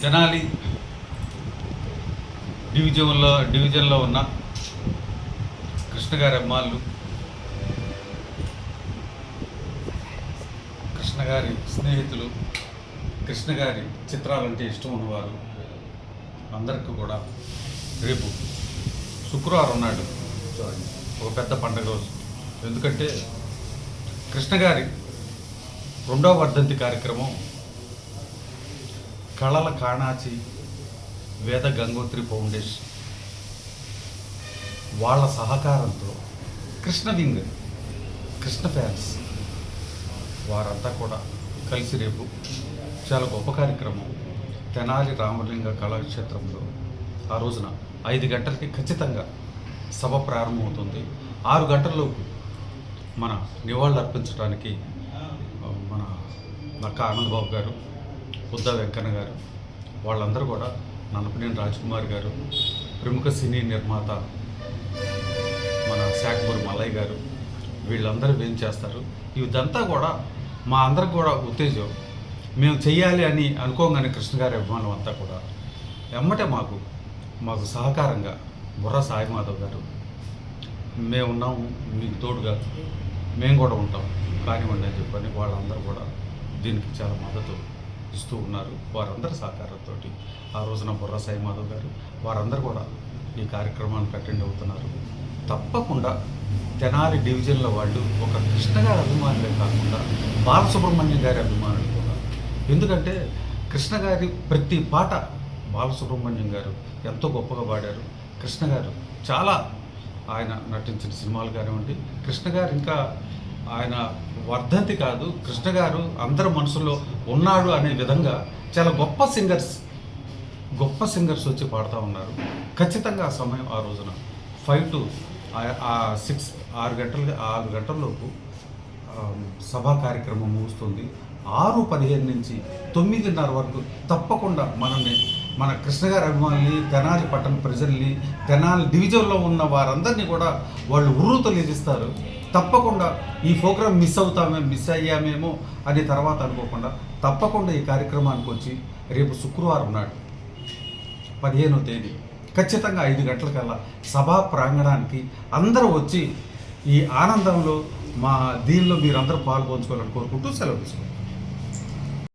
తెనాలి డివిజన్లో డివిజన్లో ఉన్న కృష్ణ గారి అమ్మాళ్ళు కృష్ణగారి స్నేహితులు కృష్ణగారి చిత్రాలంటే ఇష్టం ఉన్నవారు అందరికీ కూడా రేపు శుక్రవారం నాడు ఒక పెద్ద పండగ రోజు. ఎందుకంటే కృష్ణ గారి రెండవ వర్ధంతి కార్యక్రమం కళల కాణాచి వేద గంగోత్రి ఫౌండేషన్ వాళ్ళ సహకారంతో కృష్ణ వింగ్ కృష్ణ ఫ్యాన్స్ వారంతా కూడా కలిసి రేపు చాలా గొప్ప కార్యక్రమం. తెనాలి రామలింగ కళాక్షేత్రంలో ఆ రోజున ఐదు గంటలకి ఖచ్చితంగా సభ ప్రారంభమవుతుంది. ఆరు గంటల్లోపు మన నివాళులు అర్పించడానికి మన నక్క ఆనందబాబు గారు బుద్ధ వెంకన్న గారు వాళ్ళందరూ కూడా నన్నపనేని రాజ్కుమార్ గారు ప్రముఖ సినీ నిర్మాత మన శాఖపూర్ మల్లయ్య గారు వీళ్ళందరూ ఏం చేస్తారు? ఇదంతా కూడా మా అందరికి కూడా ఉత్తేజం. మేము చెయ్యాలి అని అనుకోగానే కృష్ణ గారి అభిమానం అంతా కూడా. ఎమ్మటే మాకు మాకు సహకారంగా బుర్ర సాయి మాధవ్ గారు. మేము ఉన్నాము మీకు తోడుగా. మేము కూడా ఉంటాం. కానివ్వండి అని చెప్పని వాళ్ళందరూ కూడా దీనికి చాలా మద్దతు ఇస్తూ ఉన్నారు. వారందరి సహకారంతో ఆ రోజున బుర్ర సాయి మాధవ్ గారు వారందరూ కూడా ఈ కార్యక్రమానికి అటెండ్ అవుతున్నారు. తప్పకుండా తెనాలి డివిజన్ల వాళ్ళు ఒక కృష్ణ గారి అభిమానులే కాకుండా బాలసుబ్రహ్మణ్యం గారి అభిమానులు కూడా. ఎందుకంటే కృష్ణ గారి ప్రతి పాట బాలసుబ్రహ్మణ్యం గారు ఎంతో గొప్పగా పాడారు. కృష్ణ గారు. చాలా ఆయన నటించిన సినిమాలు కానివ్వండి. కృష్ణ గారు ఇంకా ఆయన వర్ధంతి కాదు. కృష్ణ గారు అందరి మనసులో ఉన్నాడు అనే విధంగా చాలా గొప్ప సింగర్స్ గొప్ప సింగర్స్ వచ్చి పాడుతూ ఉన్నారు. ఖచ్చితంగా ఆ సమయం ఆ రోజున ఫైవ్ టు ఆ సిక్స్ ఆరు గంటల ఆరు గంటలలోపు సభా కార్యక్రమం ముగుస్తుంది. ఆరు పదిహేను నుంచి తొమ్మిదిన్నర వరకు తప్పకుండా మనల్ని మన కృష్ణగారి అభిమానుల్ని తెనాలి పట్టణ ప్రజల్ని తెనాలి డివిజన్లో ఉన్న వారందరినీ కూడా వాళ్ళు ఉర్రూతలు ఎదిస్తారు తప్పకుండా ఈ ప్రోగ్రాం మిస్ అవుతామే మిస్ అయ్యామేమో అని తర్వాత అనుకోకుండా తప్పకుండా ఈ కార్యక్రమానికి వచ్చి రేపు శుక్రవారం నాడు పదిహేనో తేదీ ఖచ్చితంగా ఐదు గంటలకల్లా సభా ప్రాంగణానికి అందరూ వచ్చి ఈ ఆనందంలో మా దీనిలో మీరందరూ పాల్పంచుకోవాలని కోరుకుంటూ సెలవు తీసుకుంటాం